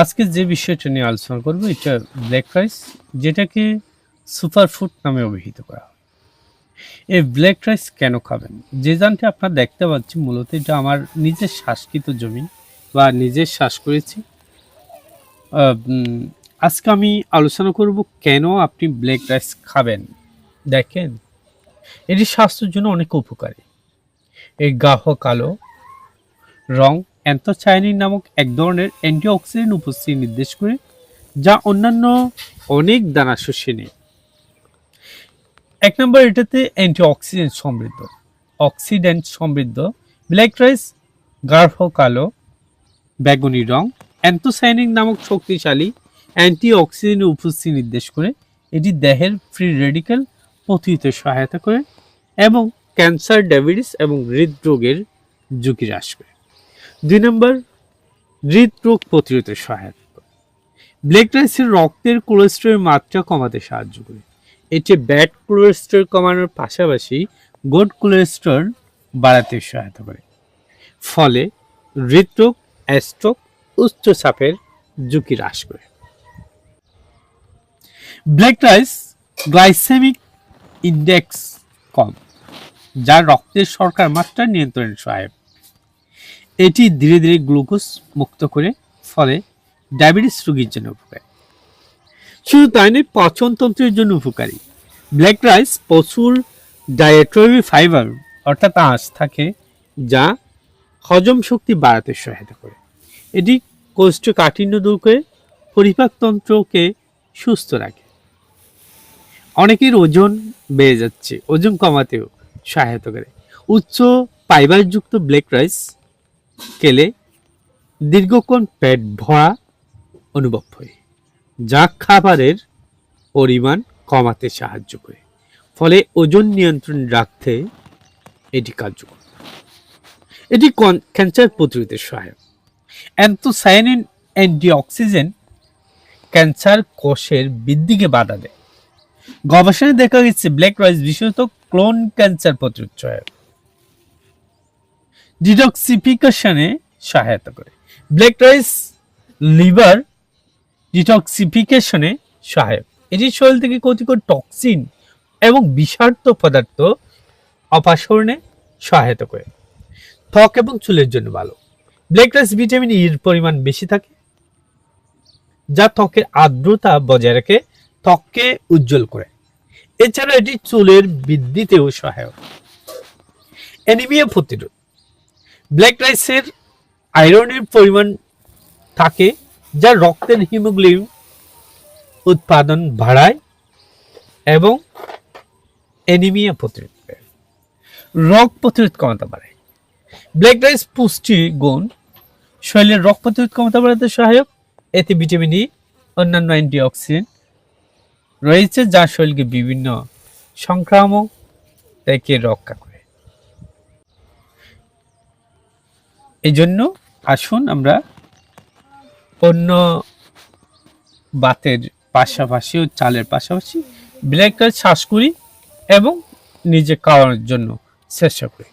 আজকে যে বিষয়টা নিয়ে আলোচনা করব, এটা ব্ল্যাক রাইস যেটাকে সুপারফুড নামে অভিহিত করা হয়। এই ব্ল্যাক রাইস কেন খাবেন? যে জানটি আপনারা দেখতে পাচ্ছি মূলত এটা আমার নিজের শ্বাসকৃত জমি বা নিজের শ্বাস করেছি। আজকে আমি আলোচনা করব কেন আপনি ব্ল্যাক রাইস খাবেন? দেখেন, এটি স্বাস্থ্যের জন্য অনেক উপকারী। এই গাহ কালো রং অ্যান্থোচায়ানিন নামক এক ধরনের অ্যান্টিঅক্সিডেন্ট উপস্থিতি নির্দেশ করে, যা অন্যান্য অনেক দানা শস্যে নেই। এক নম্বর, এটাতে অ্যান্টিঅক্সিডেন্ট সমৃদ্ধ। অক্সিডেন্ট সমৃদ্ধ ব্ল্যাক রাইস গাঢ়, কালো, বেগুনি রং অ্যান্থোসায়ানিন নামক শক্তিশালী অ্যান্টিঅক্সিডেন্টের উপস্থিতি নির্দেশ করে, এটি দেহের ফ্রি রেডিক্যাল প্রতিহতে সহায়তা করে এবং ক্যান্সার, ডায়াবেটিস এবং হৃদরোগের ঝুঁকি হ্রাস করে। দুই নম্বর, হৃদরোগ প্রতিরোধে সহায়তা করে ব্ল্যাক রাইসের রক্তের কোলেস্ট্রলের মাত্রা কমাতে সাহায্য করে। এটি ব্যাড কোলেস্ট্রল কমানোর পাশাপাশি গুড কোলেস্ট্রল বাড়াতে সহায়তা করে। ফলে হৃদরোগ অ্যাস্ট্রোক উচ্চচাপের ঝুঁকি হ্রাস করে। ব্ল্যাক রাইস গ্লাইসেমিক ইন্ডেক্স কম, যা রক্তের শর্করার মাত্রা নিয়ন্ত্রণে সহায়ক। এটি ধীরে ধীরে গ্লুকোজ মুক্ত করে ফলে ডায়াবেটিস রোগীর জন্য উপকারী। শুধু তাই নয় পচনতন্ত্রের জন্য উপকারী। ব্ল্যাক রাইস প্রচুর ডায়েটরি ফাইবার, অর্থাৎ আঁশ থাকে, যা হজম শক্তি বাড়াতে সহায়তা করে। এটি কোষ্ঠকাঠিন্য দূর করে পরিপাকতন্ত্রকে সুস্থ রাখে। অনেকের ওজন বেড়ে যাচ্ছে, ওজন কমাতেও সহায়তা করে। উচ্চ ফাইবারযুক্ত ব্ল্যাক রাইস খেলে দীর্ঘক্ষণ পেট ভরা অনুভব হয়, যা খাবারের পরিমাণ কমাতে সাহায্য করে। ফলে ওজন নিয়ন্ত্রণ রাখতে এটি কার্যকর। এটি ক্যান্সার প্রতিরোধের সহায়ক। অ্যান্থোসায়ানিন অ্যান্টিঅক্সিজেন্ট ক্যান্সার কোষের বৃদ্ধিকে বাধা দেয়। গবেষণায় দেখা গেছে, ব্ল্যাক রাইস বিশেষত ক্লোন ক্যান্সার প্রতিরোধ সহায়ক। ডিটক্সিফিকেশনে সহায়তা করে। ব্ল্যাক রাইস লিভার ডিটক্সিফিকেশনে সহায়ক। এটি শরীর থেকে ক্ষতিকর টক্সিন এবং বিষাক্ত পদার্থ অপাসরণে সহায়তা করে। ত্বক এবং চুলের জন্য ভালো। ব্ল্যাক রাইস ভিটামিন ইর পরিমাণ বেশি থাকে, যা ত্বকের আর্দ্রতা বজায় রাখে ত্বককে উজ্জ্বল করে। এছাড়া এটি চুলের বৃদ্ধিতেও সহায়ক। অ্যানিমিয়া প্রতিরোধ। ব্ল্যাক রাইসের আয়রনের পরিমাণ থাকে, যা রক্তের হিমোগ্লোবিন উৎপাদন বাড়ায় এবং অ্যানিমিয়া প্রতিরোধ করে। রোগ প্রতিরোধ ক্ষমতা বাড়ায়। ব্ল্যাক রাইস পুষ্টি গুণ। শরীরের রোগ প্রতিরোধ ক্ষমতা বাড়াতে সহায়ক। এতে ভিটামিন ই অন্যান্য অ্যান্টিঅক্সিডেন্ট রয়েছে, যা শরীরকে বিভিন্ন সংক্রামক থেকে রক্ষা করে। এই জন্য আসুন আমরা অন্য বাতের পাশাপাশি ও চালের পাশাপাশি ব্ল্যাক কাল চাষ করি এবং নিজে খাওয়ানোর জন্য চেষ্টা করি।